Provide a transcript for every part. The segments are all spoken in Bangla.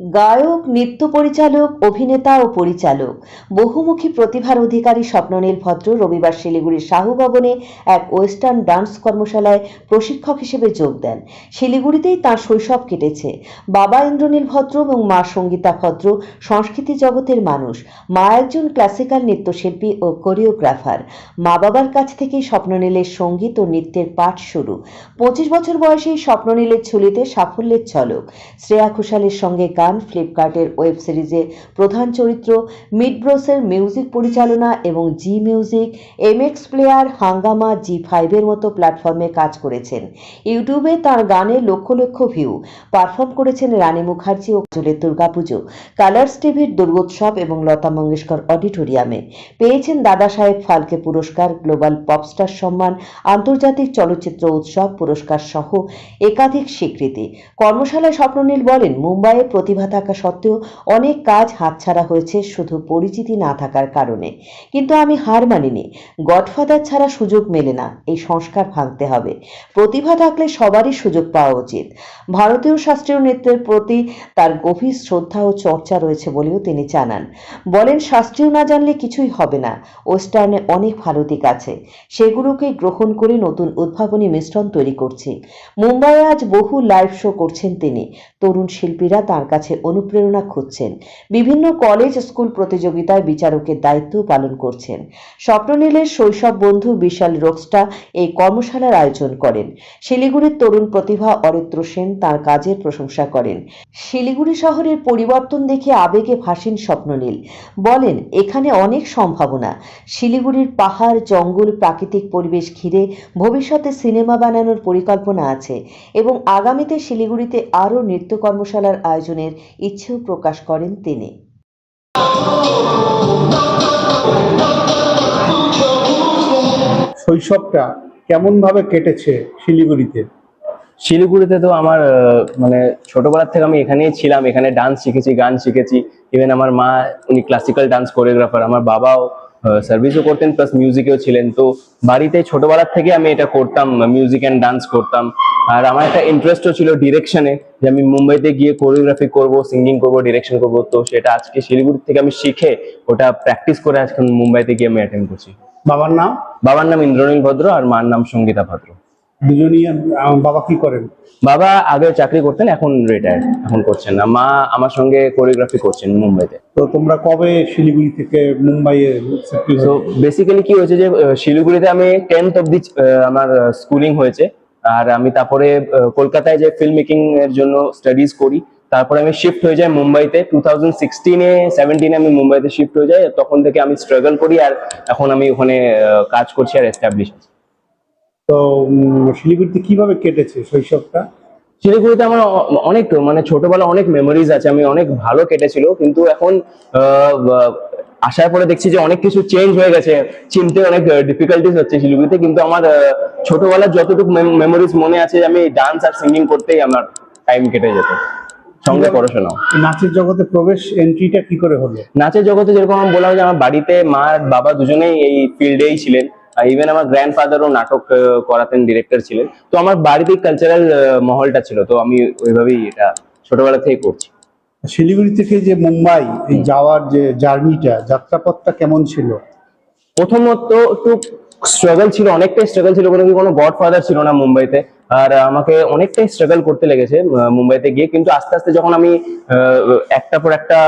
গায়ক, নৃত্য পরিচালক, অভিনেতা ও পরিচালক। বহুমুখী প্রতিভার অধিকারী স্বপ্ননীল ভদ্র রবিবার শিলিগুড়ির শাহু ভবনে এক ওয়েস্টার্ন ডান্স কর্মশালায় প্রশিক্ষক হিসেবে যোগ দেন। শিলিগুড়িতেই তার শৈশব কেটেছে। বাবা ইন্দ্রনীল ভদ্র এবং মা সঙ্গীতা ভদ্র সংস্কৃতি জগতের মানুষ। মা একজন ক্লাসিক্যাল নৃত্যশিল্পী ও কোরিওগ্রাফার। মা বাবার কাছ থেকেই স্বপ্ননীলের সংগীত ও নৃত্যের পাঠ শুরু। পঁচিশ বছর বয়সেই স্বপ্ননীলের ছুলিতে সাফল্যের ঝলক। শ্রেয়া ঘোষালের সঙ্গে গান ফ্লিপকার্টের ওয়েব সিরিজে প্রধান চরিত্র মিড ব্রোসের মিউজিক পরিচালনা এবং জি মিউজিক, এমএক্স প্লেয়ার হাঙ্গামা জি ফাইভের মতো প্ল্যাটফর্মে কাজ করেছেন। ইউটিউবে তার গানে লক্ষ লক্ষ ভিউ। পারফর্ম করেছেন রানী মুখার্জি ও চুলের দুর্গাপুজো। কালার্স টিভির দুর্গোৎসব এবং লতা মঙ্গেশকর অডিটোরিয়ামে। পেয়েছেন দাদা সাহেব ফালকে পুরস্কার, গ্লোবাল পপস্টার সম্মান, আন্তর্জাতিক চলচ্চিত্র উৎসব, পুরস্কার সহ একাধিক স্বীকৃতি। কর্মশালায় স্বপ্ননীল বলেন, মুম্বাইয়ে প্রতিভা থাকা সত্ত্বেও অনেক কাজ হাতছাড়া হয়েছে, শুধু পরিচিতি না থাকার কারণে। কিন্তু আমি হার মানিনি। গডফাদার ছাড়া সুযোগ মেলে না, এই সংস্কার ভাঙতে হবে। প্রতিভা থাকলে সবারই সুযোগ পাওয়া উচিত। ভারতীয় শাস্ত্রীয় নৃত্যের প্রতি তার গভীর শ্রদ্ধা ও চর্চা রয়েছে বলেও তিনি জানান। বলেন, শাস্ত্রীয় না জানলে কিছুই হবে না। ওয়েস্টার্নে অনেক ভালো দিক আছে। সেগুলোকে গ্রহণ করে নতুন উদ্ভাবনী মিশ্রণ তৈরি করছি। মুম্বাইয়ে আজ বহু লাইভ শো করছেন তিনি। তরুণ শিল্পীরা তার কাছে অনুপ্রেরণা খুঁজছেন। বিভিন্ন কলেজ, স্কুল প্রতিযোগিতায় বিচারকের দায়িত্ব পালন করছেন। স্বপ্ননীলের শৈশব বন্ধু বিশাল রোকস্টা এই কর্মশালার আয়োজন করেন। শিলিগুড়ির তরুণ প্রতিভা অরিত্র সেন তার কাজের প্রশংসা করেন। শিলিগুড়ি শহরের পরিবর্তন দেখে আবেগে ভাসেন স্বপ্ননীল বলেন, এখানে অনেক সম্ভাবনা। শিলিগুড়ির পাহাড়, জঙ্গল, প্রাকৃতিক পরিবেশ ঘিরে ভবিষ্যতে সিনেমা বানানোর পরিকল্পনা আছে এবং আগামীতে শিলিগুড়িতে আরও নৃত্য কর্মশালার আয়োজনের ইচ্ছেও প্রকাশ করেন তিনি। শৈশবটা কেমন ভাবে কেটেছে শিলিগুড়িতে? শিলিগুড়িতে তো আমার আহ, মানে ছোটবেলার থেকে আমি এখানেই ছিলাম এখানে ডান্স শিখেছি গান শিখেছি। ইভেন আমার মা উনি ক্লাসিক্যাল ডান্স কোরিওগ্রাফার আমার বাবাও সার্ভিসও করতেন প্লাস মিউজিকেও ছিলেন। তো বাড়িতে ছোটবেলার থেকে আমি এটা করতাম মিউজিক অ্যান্ড ডান্স করতাম। আর আমার একটা ইন্টারেস্টও ছিল ডিরেকশনে যে আমি মুম্বাইতে গিয়ে কোরিওগ্রাফি করব সিঙ্গিং করব ডিরেকশন করব। তো সেটা আজকে শিলিগুড়ি থেকে আমি শিখে ওটা প্র্যাকটিস করে আজকে মুম্বাইতে গিয়ে আমি অ্যাটেন্ড করছি। বাবার নাম? বাবার নাম ইন্দ্রনীল ভদ্র আর মার নাম সঙ্গীতা ভদ্র। দুজনই বাবা কি করেন? বাবা আগে চাকরি করতেন এখন রিটায়ার্ড এখন করছেন না। মা আমার সঙ্গে কোরিওগ্রাফি করছেন মুম্বাইতে। তো তোমরা কবে শিলিগুড়ি থেকে মুম্বাইয়ে তো বেসিক্যালি কি হয়েছে যে শিলিগুড়িতে আমি টেন্থ অব্দি আমার স্কুলিং হয়েছে। আর আমি তারপরে কলকাতায় যে ফিল্ম মেকিং এর জন্য স্টাডিজ করি তারপরে আমি শিফট হয়ে যাই মুম্বাইতে। টু থাউজেন্ড সিক্সটিনে সেভেন্টিনে আমি মুম্বাইতে শিফট হয়ে যাই তখন থেকে আমি স্ট্রাগল করি আর এখন আমি ওখানে কাজ করছি আর এস্টাবলিশ আছি। তো শিলিগুড়িতে কীভাবে কেটেছে শৈশবটা? শিলিগুড়িতে আমার অনেক মানে ছোটবেলা অনেক মেমোরিজ আছে। আমি অনেক ভালো কেটেছিল কিন্তু এখন আসার পরে দেখছি যে অনেক কিছু চেঞ্জ হয়ে গেছে। চিনতে অনেক ডিফিকাল্টিস হচ্ছে শিলিগুড়িতে কিন্তু আমার ছোটবেলার যতটুকু মেমোরিজ মনে আছে আমি ডান্স আর সিঙ্গিং করতেই আমার টাইম কেটে যেত। সঙ্গে পড়াশোনাও। নাচের জগতে প্রবেশ এন্ট্রিটা কি করে হলো? নাচের জগতে যেরকম আমি বললাম যে আমার বাড়িতে মা আর বাবা দুজনেই এই ফিল্ডেই ছিলেন। ইভেন আমার গ্র্যান্ডফাদারও নাটক করাতেন ডিরেক্টর ছিলেন। তো আমার বাড়িতেই কালচারাল মহলটা ছিল। তো আমি ওইভাবেই এটা ছোটবেলা থেকে করছি। শিলিগুড়ি থেকে যে মুম্বাই যাওয়ার যে জার্নিটা যাত্রাপথটা কেমন ছিল? প্রথমত একটু স্ট্রাগল ছিল অনেকটাই স্ট্রাগল ছিল কোনো কি কোনো গড ফাদার ছিল না মুম্বাইতে। আর আমাকে অনেকটাই স্ট্রাগল করতে লেগেছে মুম্বাইতে গিয়ে। কিন্তু আস্তে আস্তে যখন আমি একটা পর একটা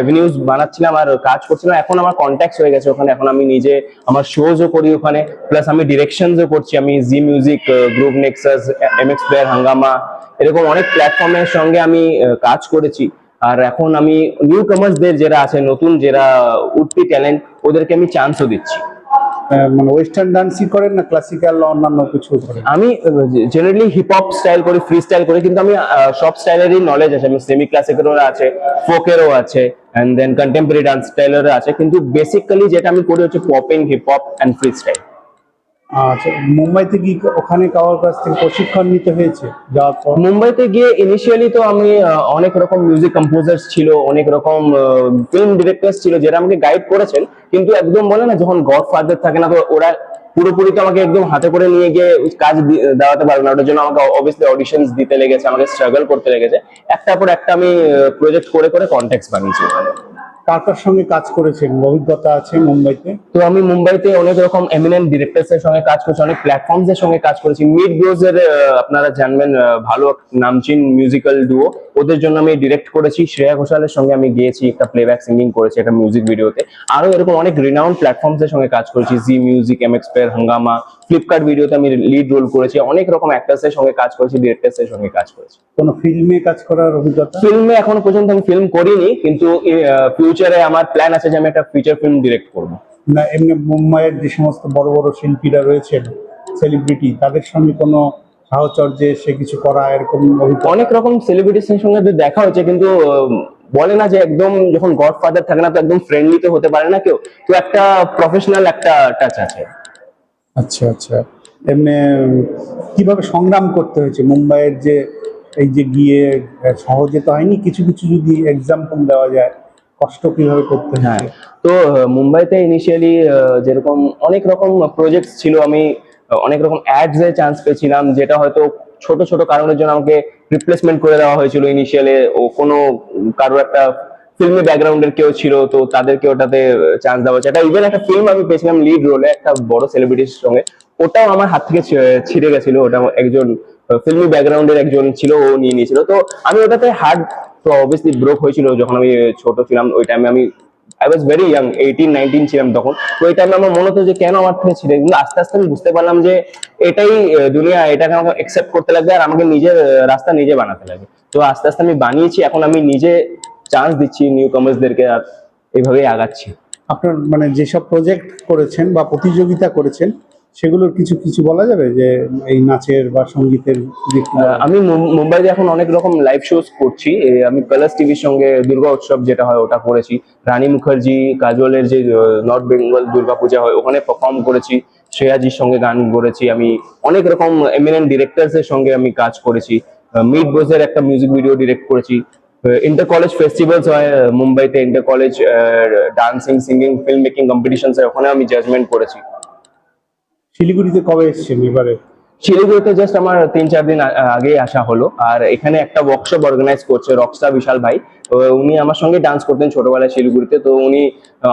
এভিনিউজ বানাচ্ছিলাম আর কাজ করছিলাম এখন আমার কন্ট্যাক্ট হয়ে গেছে ওখানে। এখন আমি নিজে আমার শোজও করি ওখানে প্লাস আমি ডিরেকশনসও করছি। আমি Zee music group nexus MX player Hungama এরকম অনেক প্ল্যাটফর্মের সঙ্গে আমি কাজ করেছি। আর এখন আমি নিউ কামার্সদের যারা আছে নতুন যারা উঠতি ট্যালেন্ট ওদেরকে আমি চান্সও দিচ্ছি। মানে ওয়েস্টার্ন ডান্সই করেন না ক্লাসিক্যাল অন্যান্য কিছু করেন? আমি জেনারেলি হিপ হপ স্টাইল করি ফ্রি স্টাইল করি কিন্তু আমি সব স্টাইলেরই নলেজ আছে। আমি সেমি ক্লাসিক্যালও আছে ফোকেরও আছে এন্ড দেন কন্টেম্পোরারি ডান্স স্টাইলেরও আছে। কিন্তু বেসিক্যালি যেটা আমি করি হচ্ছে popping hip hop and free style আচ্ছা মুম্বাইতে কি ওখানে কারোর কাছ থেকে প্রশিক্ষণ নিতে হয়েছে? মুম্বাইতে গিয়ে ইনিশিয়ালি তো আমি অনেক রকম মিউজিক কম্পোজার্স ছিল, অনেক রকম ফিল্ম ডিরেক্টরস ছিল যারা আমাকে গাইড করেছেন, কিন্তু একদম বলে না, যখন গড ফাদার থাকে না, তো ওরা পুরোপুরি তো আমাকে একদম হাতে করে নিয়ে গিয়ে কাজ দি- দেওয়াতে পারবে না। ওটার জন্য আমাকে অবভিয়াসলি অডিশনস দিতে লেগেছে, আমাকে স্ট্রাগল করতে লেগেছে। একটার পর একটা আমি প্রজেক্ট করে করে কন্ট্যাক্ট বানিয়েছি ওখানে। কার সঙ্গে কাজ করেছেন? অভিজ্ঞতা আছে মুম্বাইতে? তো আমি মুম্বাইতে অনেক রকম এমিনেন্ট ডিরেক্টরস এর সঙ্গে কাজ করেছি, অনেক প্ল্যাটফর্মস এর সঙ্গে কাজ করেছি। মিড ব্রোজ এর আপনারা জানবেন ভালো নামচিন মিউজিক্যাল ডুও ওদের জন্য আমি ডিরেক্ট করেছি। শ্রেয়া ঘোষালের সঙ্গে আমি গিয়েছি, একটা প্লেব্যাক সিঙ্গিং করেছি, একটা মিউজিক ভিডিওতে আরও এরকম অনেক রিনাউন্ড প্ল্যাটফর্মস এর সঙ্গে কাজ করেছি। জি মিউজিক এম এক্সপেয়ার হাঙ্গামা ফ্লিপকার্ট ভিডিওতে আমি লিড রোল করেছি অনেক রকম অ্যাক্টার্স এর সঙ্গে কাজ করেছি ডিরেক্টরস এর সঙ্গে কাজ করেছি। কোনো ফিল্মে কাজ করার অভিজ্ঞতা? ফিল্মে এখনও পর্যন্ত আমি ফিল্ম করিনি কিন্তু ফিউচারে আমার প্ল্যান আছে যে আমি একটা ফিচার ফিল্ম ডিরেক্ট করব। না এমনি মুম্বাইয়ের যে সমস্ত বড় বড় শিল্পীরা রয়েছেন সেলিব্রিটি তাদের সঙ্গে কোনো সাহচর্যে সে কিছু করা এরকম অনেক রকম সেলিব্রিটির সঙ্গে তো দেখা হচ্ছে কিন্তু বলে না যে একদম যখন গডফাদার থাকে না তো একদম ফ্রেন্ডলি তো হতে পারে না কেউ। তো একটা প্রফেশনাল একটা টাচ আছে। আচ্ছা আচ্ছা। এমনি, কীভাবে সংগ্রাম করতে হয়েছে? মুম্বাইয়ের যে, এই যে গিয়ে সহজে তো হয়নি, কিছু কিছু যদি এক্সাম্পল দেওয়া যায়, কষ্ট কীভাবে করতে হ্যাঁ তো মুম্বাইতে ইনিশিয়ালি যেরকম অনেক রকম প্রজেক্ট ছিল, আমি অনেক রকম অ্যাডস এ চান্স পেয়েছিলাম, যেটা হয়তো ছোট ছোট কারণের জন্য আমাকে রিপ্লেসমেন্ট করে দেওয়া হয়েছিল ইনিশিয়ালে ও কোনো কারও একটা ফিল্মি ব্যাকগ্রাউন্ডের কেউ ছিল, তো তাদেরকে ওটাতে চান্স দেওয়া হচ্ছে। এটা ইভেন একটা ফিল্ম আমি পেয়েছিলাম লিড রোলে একটা বড় সেলিব্রিটির সঙ্গে। ওটাও আমার হাত থেকে ছিঁড়ে গেছিল। ওটা একজন ফিল্মি ব্যাকগ্রাউন্ডের একজন ছিল, ও নিয়ে নিয়েছিল। তো আমি ওটাতে হার্ড তো অবভিয়াসলি ব্রোক হয়েছিল যখন আমি ছোট ছিলাম। ওই টাইমে আমি I was very young eighteen nineteen ছিলাম তখন। তো ওই টাইমে আমার মনে হতো যে কেন আমার থেকে ছিঁড়ে কিন্তু আস্তে আস্তে আমি বুঝতে পারলাম যে এটাই দুনিয়া, এটাকে আমাকে অ্যাকসেপ্ট করতে লাগবে আর আমাকে নিজের রাস্তা নিজে বানাতে লাগবে। তো আস্তে আস্তে আমি বানিয়েছি। এখন আমি নিজে চান্স দিচ্ছি নিউ কামার্সদেরকে আর এইভাবেই আগাচ্ছি। আপনার মানে যেসব প্রজেক্ট করেছেন বা প্রতিযোগিতা করেছেন সেগুলোর কিছু কিছু বলা যাবে? যে এই নাচের বা সঙ্গীতের আমি মুম্বাইতে এখন অনেক রকম লাইভ শোজ করছি। আমি কালার্স টিভির সঙ্গে দুর্গা উৎসব যেটা হয় ওটা করেছি। রানী মুখার্জি কাজলের যে নর্থ বেঙ্গল দুর্গা পূজা হয় ওখানে পারফর্ম করেছি। শ্রেয়াজির সঙ্গে গান করেছি। আমি অনেক রকম এমিনেন্ট ডিরেক্টরস এর সঙ্গে আমি কাজ করেছি। মিড বোজের একটা মিউজিক ভিডিও ডিরেক্ট করেছি। ইন্টার কলেজ ফেস্টিভ্যালস হয় মুম্বাইতে inter college dancing singing film making competitions হয় ওখানে আমি জাজমেন্ট করেছি। শিলিগুড়িতে কবে এসেছেন এবারে? শিলিগুড়িতে জাস্ট আমার তিন চার দিন আগেই আসা হলো। আর এখানে একটা ওয়ার্কশপ অর্গানাইজ করছে রকস্টার বিশাল ভাই। উনি আমার সঙ্গে ডান্স করতেন ছোটবেলায় শিলিগুড়িতে। তো উনি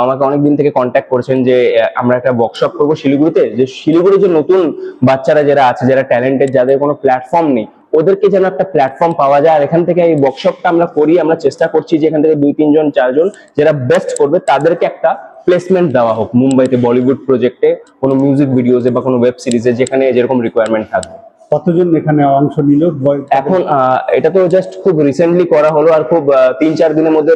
আমাকে অনেকদিন থেকে কন্ট্যাক্ট করছেন যে আমরা একটা ওয়ার্কশপ করব শিলিগুড়িতে। যে শিলিগুড়ির যে নতুন বাচ্চারা যারা আছে যারা ট্যালেন্টেড যাদের কোনো প্ল্যাটফর্ম নেই ওদেরকে যেন একটা প্ল্যাটফর্ম পাওয়া যায়। আর এখান থেকে এই ওয়ার্কশপটা আমরা করি, আমরা চেষ্টা করছি যে এখান থেকে দুই, তিনজন, চারজন যারা বেস্ট করবে, তাদেরকে একটা প্লেসমেন্ট দেওয়া হোক। মুম্বাইতে বলিউড প্রজেক্টে কোনো মিউজিক ভিডিওজে বা কোনো ওয়েব সিরিজে যেখানে যেরকম রিকোয়ারমেন্ট থাকবে। কতজন এখানে অংশ নিল? এখন এটা তো জাস্ট খুব রিসেন্টলি করা হলো আর খুব তিন চার দিনের মধ্যে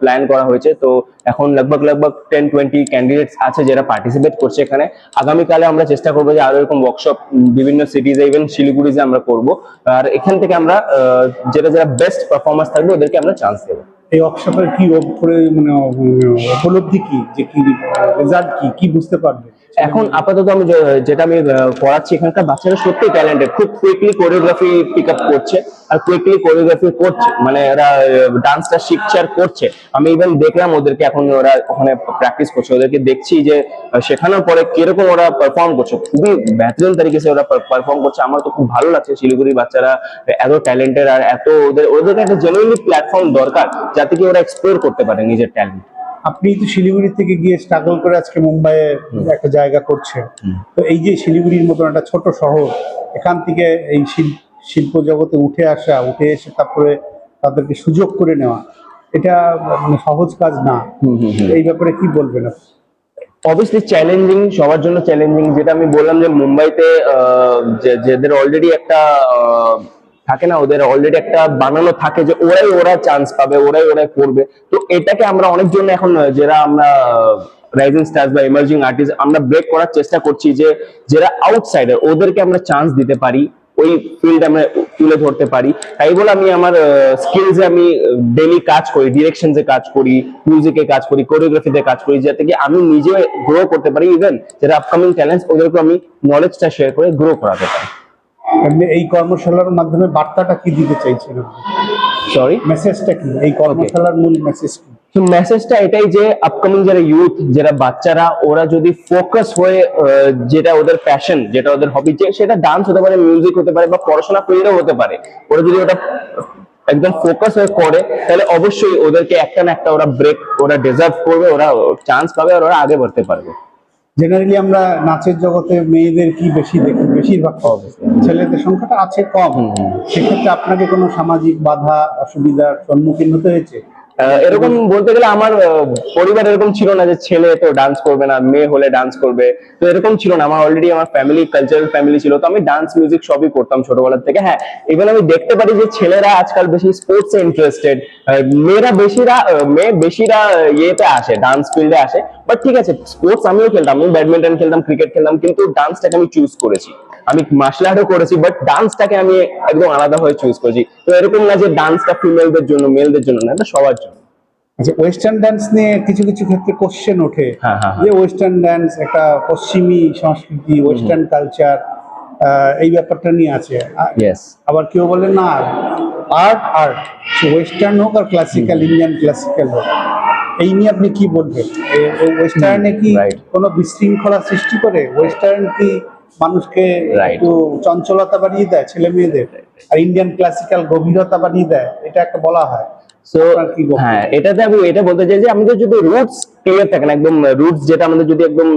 প্ল্যান করা হয়েছে। তো এখন লগভগ লগভগ টেন টোয়েন্টি ক্যান্ডিডেটস আছে যারা পার্টিসিপেট করছে এখানে। আগামীকালে আমরা চেষ্টা করব যে আরও এরকম ওয়ার্কশপ বিভিন্ন সিটিজে ইভেন শিলিগুড়িতে আমরা করব। আর এখান থেকে আমরা যেটা যারা বেস্ট পারফরমেন্স থাকবে ওদেরকে আমরা চান্স দেবো। এই ওয়ার্কশপের কি মানে উপলব্ধি কি? যে কি রেজাল্ট কি? কি বুঝতে পারবে? এখন আপাতত আমি যেটা আমি পড়াচ্ছি এখানকার বাচ্চারা সত্যি ট্যালেন্টেড খুব কুইকলি কোরিওগ্রাফি পিক আপ করছে আর কুইকলি কোরিওগ্রাফি করছে মানে এরা ডান্সটা শিখছে আর করছে। আমি ইভেন দেখলাম ওদেরকে এখন ওরা ওখানে প্র্যাকটিস করছে। ওদেরকে দেখছি যে শেখানোর পরে কীরকম ওরা পারফর্ম করছে। খুবই বেহতরিন তরিকে সে ওরা পারফর্ম করছে। আমার তো খুব ভালো লাগছে শিলিগুড়ির বাচ্চারা, এত ট্যালেন্টেড আর এত ওদের ওদেরকে একটা জেনুইনলি প্ল্যাটফর্ম দরকার যাতে কি ওরা এক্সপ্লোর করতে পারে নিজের ট্যালেন্ট আপনি তো শিলিগুড়ি থেকে গিয়ে স্ট্রাগল করে আজকে মুম্বাইয়ে একটা জায়গা করছে তো এই যে শিলিগুড়ির মতন একটা ছোট শহর এখান থেকে এই শিল- শিল্প জগতে উঠে আসা উঠে এসে তারপরে তাদেরকে সুযোগ করে নেওয়া এটা মানে সহজ কাজ না। এই ব্যাপারে কি বলবেন আপনি? অবভিয়াসলি চ্যালেঞ্জিং সবার জন্য চ্যালেঞ্জিং যেটা আমি বললাম যে মুম্বাইতে যাদের অলরেডি একটা থাকে না, ওদের অলরেডি একটা বানানো থাকে যে ওরাই ওরা চান্স পাবে, ওরাই ওরাই করবে। তো এটাকে আমরা অনেক অনেকজন এখন যারা আমরা রাইজিং স্টার্স বা ইমার্জিং আর্টিস্ট আমরা ব্রেক করার চেষ্টা করছি যে যারা আউটসাইডার ওদেরকে আমরা চান্স দিতে পারি, ওই ফিল্ড আমরা তুলে ধরতে পারি। তাই বলে আমি আমার স্কিলসে আমি ডেলি কাজ করি ডিরেকশনসে কাজ করি মিউজিকে কাজ করি কোরিওগ্রাফিতে কাজ করি, যাতে কি আমি নিজে গ্রো করতে পারি ইভেন যারা আপকামিং ট্যালেন্টস ওদেরকে আমি নলেজটা শেয়ার করে গ্রো করাতে পারি। এই কর্মশালার মাধ্যমে বার্তাটা কি দিতে চাইছেন সরি মেসেজটা কি? এই কর্মশালার মূল মেসেজ কি? তো মেসেজটা এটাই যে আপকামিং যারা ইউথ যারা বাচ্চারা ওরা যদি ফোকাস হয়ে যেটা ওদের প্যাশন যেটা ওদের হবি যে সেটা ডান্স হতে পারে মিউজিক হতে পারে বা পড়াশোনা ফিল্ডেও হতে পারে ওরা যদি ওটা একদম ফোকাস হয়ে করে তাহলে অবশ্যই ওদেরকে একটা না একটা ওরা ব্রেক ওরা ডিজার্ভ করবে ওরা চান্স পাবে আর ওরা আগে বাড়তে পারবে। জেনারেলি আমরা নাচের জগতে মেয়েদের কি বেশি দেখি? বেশিরভাগ পাওয়া ছেলেদের সংখ্যাটা আছে কম। সেক্ষেত্রে আপনাকে কোনো সামাজিক বাধা অসুবিধার সম্মুখীন হতে হয়েছে? এরকম বলতে গেলে আমার পরিবার এরকম ছিল না যে ছেলে তো ডান্স করবে না মেয়ে হলে ডান্স করবে। তো এরকম ছিল না। আমার অলরেডি আমার ফ্যামিলি কালচারাল ফ্যামিলি ছিল। তো আমি ডান্স মিউজিক সবই করতাম ছোটবেলার থেকে। হ্যাঁ ইভেন আমি দেখতে পারি যে ছেলেরা আজকাল বেশি স্পোর্টস এ ইন্টারেস্টেড মেয়েরা বেশিরা মেয়ে বেশিরা ইয়েতে আসে ডান্স ফিল্ডে আসে। বাট ঠিক আছে স্পোর্টস আমিও খেলতাম আমি ব্যাডমিন্টন খেলতাম ক্রিকেট খেলতাম কিন্তু ডান্সটাকে আমি চুজ করেছি। আমি মার্শাল আর্টও করেছি বাট ডান্সটাকে আমি একদম আলাদা হয়ে চুজ করেছি। তো এরকম না যে ডান্সটা ফিমেলদের জন্য মেলদের জন্য না এটা সবার জন্য। আচ্ছা ওয়েস্টার্ন ডান্স নিয়ে কিছু কিছু ক্ষেত্রে কোশ্চেন ওঠে। হ্যাঁ, হ্যাঁ, যে ওয়েস্টার্ন ডান্স একটা পশ্চিমী সংস্কৃতি ওয়েস্টার্ন কালচার এই ব্যাপারটা নিয়ে আছে। আবার কেউ বলে না আর্ট আর্ট ওয়েস্টার্ন হোক আর ক্লাসিক্যাল ইন্ডিয়ান ক্লাসিক্যাল হোক। এই নিয়ে আপনি কি বলবেন? ওয়েস্টার্নে কি কোন বিশৃঙ্খলা সৃষ্টি করে? ওয়েস্টার্ন কি মানুষকে একটু চঞ্চলতা বাড়িয়ে দেয় ছেলে মেয়েদের? আর ইন্ডিয়ান ক্লাসিক্যাল গভীরতা বাড়িয়ে দেয় এটা একটা বলা হয়? হ্যাঁ এটাতে আমি এটা বলতে চাই যে আমাদের যদি রুটস ক্লিয়ার থাকে না একদম রুটস যেটা আমাদের যদি একদম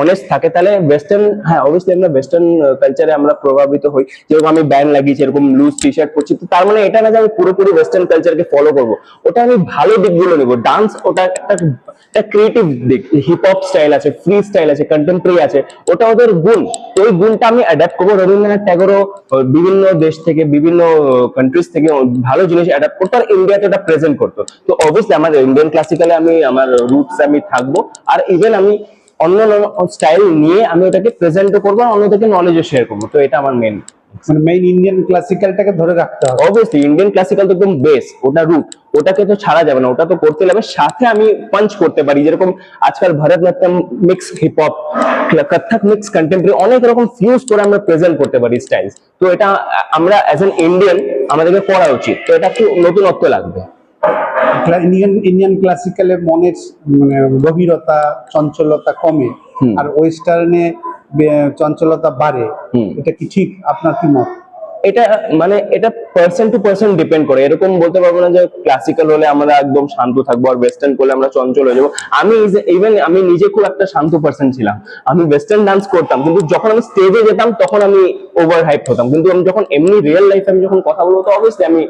অনেস্ট থাকে, তাহলে ওয়েস্টার্ন হ্যাঁ অবভিয়াসলি আমরা ওয়েস্টার্ন কালচারে আমরা প্রভাবিত হই। যেরকম আমি ব্যান্ড লাগিয়েছি, এরকম লুজ টি শার্ট পরছি। তো তার মানে এটা না যে আমি পুরোপুরি ওয়েস্টার্ন কালচারকে ফলো করব। ওটা আমি ভালো দিকগুলো নেব। ডান্স ওটা একটা একটা ক্রিয়েটিভ দিক। হিপ হপ স্টাইল আছে ফ্রি স্টাইল আছে কন্টেম্পোরারি আছে, ওটা ওদের গুণ। ওই গুণটা আমি অ্যাডাপ্ট করব। রবীন্দ্রনাথ ট্যাগোরও বিভিন্ন দেশ থেকে, বিভিন্ন কান্ট্রিজ থেকে ভালো জিনিস অ্যাডাপ্ট করতো আর ইন্ডিয়াতে ওটা প্রেজেন্ট করতো। তো অবভিয়াসলি আমার ইন্ডিয়ান ক্লাসিক্যালে আমি, আমার রুটস আমি থাকব। আর ইভেন আমি অন্য স্টাইল নিয়ে আমি ওটাকে প্রেজেন্টও করব আর অন্যদেরকে নলেজও শেয়ার করব। তো এটা আমার মেন মানে মেইন ইন্ডিয়ান ক্লাসিক্যালটাকে ধরে রাখতে হবে। অবভিয়াসলি ইন্ডিয়ান ক্লাসিক্যাল তো একদম বেস ওটা রুট ওটাকে তো ছাড়া যাবে না ওটা তো করতে হবে। সাথে আমি পাঞ্চ করতে পারি যেরকম আজকাল Bharatanatyam mix hip hop Kathak mix contemporary অনেক রকম ফিউজ করে আমরা প্রেজেন্ট করতে পারি স্টাইলস তো এটা আমরা অ্যাজ এন ইন্ডিয়ান আমাদেরকে করা উচিত। তো এটা একটু নতুনত্ব লাগবে। ইন্ডিয়ান ইন্ডিয়ান ক্লাসিক্যালে মনের মানে গভীরতা চঞ্চলতা কমে। আর ওয়েস্টার্নে চঞ্চলতা বাড়ে। এটা কি ঠিক? আপনার কি মত? এটা মানে এটা পার্সন টু পার্সন ডিপেন্ড করে। এরকম বলতে পারব না যে ক্লাসিক্যাল হলে আমরা একদম শান্ত থাকব আর ওয়েস্টার্ন করলে আমরা চঞ্চল হয়ে যাব। আমি ইভেন আমি নিজে খুব একটা শান্ত পার্সন ছিলাম। আমি ওয়েস্টার্ন ডান্স করতাম, কিন্তু যখন আমি স্টেজে যেতাম তখন আমি ওভার হাইপ হতাম। কিন্তু আমি যখন এমনি রিয়েল লাইফে আমি যখন কথা বলব, তো অবভিয়াসলি আমি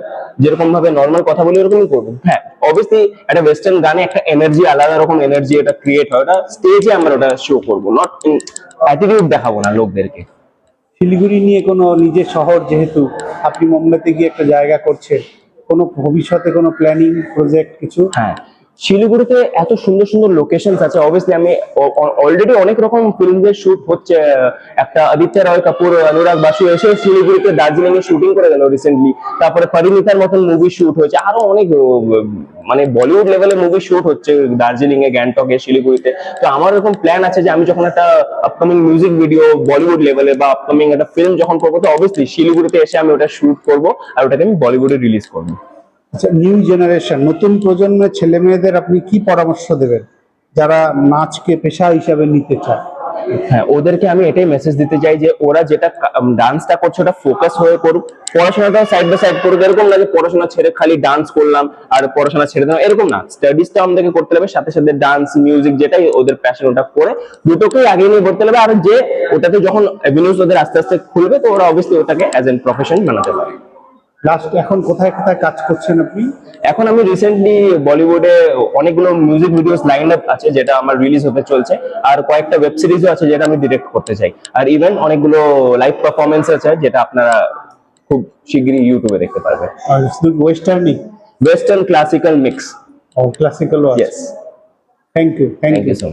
যেরকম ভাবে নর্মাল কথা বলি এরকমই করব। হ্যাঁ অবভিয়াসলি একটা ওয়েস্টার্ন গানে একটা এনার্জি আলাদা রকম এনার্জি এটা ক্রিয়েট হয়। ওটা স্টেজে আমরা ওটা শো করব নট অ্যাটিটিউড দেখাবো না লোকদেরকে। শিলিগুড়ি নিয়ে কোনো নিজের শহর যেহেতু আপনি মুম্বাইতে গিয়ে একটা জায়গা করছেন, কোনো ভবিষ্যতে কোনো প্ল্যানিং প্রজেক্ট কিছু? হ্যাঁ। শিলিগুড়িতে এত সুন্দর সুন্দর লোকেশন আছে। অবভিয়াসলি আমি অলরেডি অনেক রকম ফিল্মের শুট হচ্ছে, একটা আদিত্য রয় কাপুর, অনুরাগ বাসু এসে শিলিগুড়িতে দার্জিলিং এ শুটিং করে গেল রিসেন্টলি তারপরে পরিণীতার মতন মুভি শুট হয়েছে। আরও অনেক মানে বলিউড লেভেলে মুভি শুট হচ্ছে দার্জিলিং এ গ্যাংটকে, শিলিগুড়িতে। তো আমার এরকম প্ল্যান আছে যে আমি যখন একটা আপকামিং মিউজিক ভিডিও বলিউড লেভেলে বা আপকামিং একটা ফিল্ম যখন করব, তো অবভিয়াসলি শিলিগুড়িতে এসে আমি ওটা শুট করব আর ওটাকে আমি বলিউডে রিলিজ করব। আচ্ছা নিউ জেনারেশন নতুন প্রজন্মের ছেলে মেয়েদের আপনি কি পরামর্শ দেবেন? যারা নাচকে পেশা হিসাবে নিতে চায়। হ্যাঁ ওদেরকে আমি এটাই মেসেজ দিতে চাই যে ওরা যেটা ডান্সটা করছে, ওটা ফোকাস হয়ে করুক। পড়াশোনাটা সাইড বাই সাইড করুক, এরকম না যে পড়াশোনা ছেড়ে খালি ডান্স করলাম আর পড়াশোনা ছেড়ে দিলাম, এরকম না। স্টাডিজটা আমাদেরকে করতে হবে, সাথে সাথে ডান্স মিউজিক যেটাই ওদের প্যাশন ওটা করে দুটোকেই আগে নিয়ে করতে হবে। আর যে ওটাতে যখন অ্যাভিনিউজ ওদের আস্তে আস্তে খুলবে, তো ওরা অবশ্যই ওটাকে অ্যাজ এন প্রফেশন বানাতে পারে লাস্ট এখন কোথায় কোথায় কাজ করছেন আপনি? এখন আমি রিসেন্টলি বলিউডে অনেকগুলো মিউজিক ভিডিওস লাইন আপ আছে যেটা আমার রিলিজ হতে চলছে। আর কয়েকটা ওয়েব সিরিজও আছে যেটা আমি ডিরেক্ট করতে চাই। আর ইভেন অনেকগুলো লাইভ পারফরমেন্স আছে যেটা আপনারা খুব শিগগিরই ইউটিউবে দেখতে পারবেন। আর শুধু ওয়েস্টার্নই ওয়েস্টার্ন ক্লাসিক্যাল মিক্স ও ক্লাসিক্যালও আছে yes thank you thank you so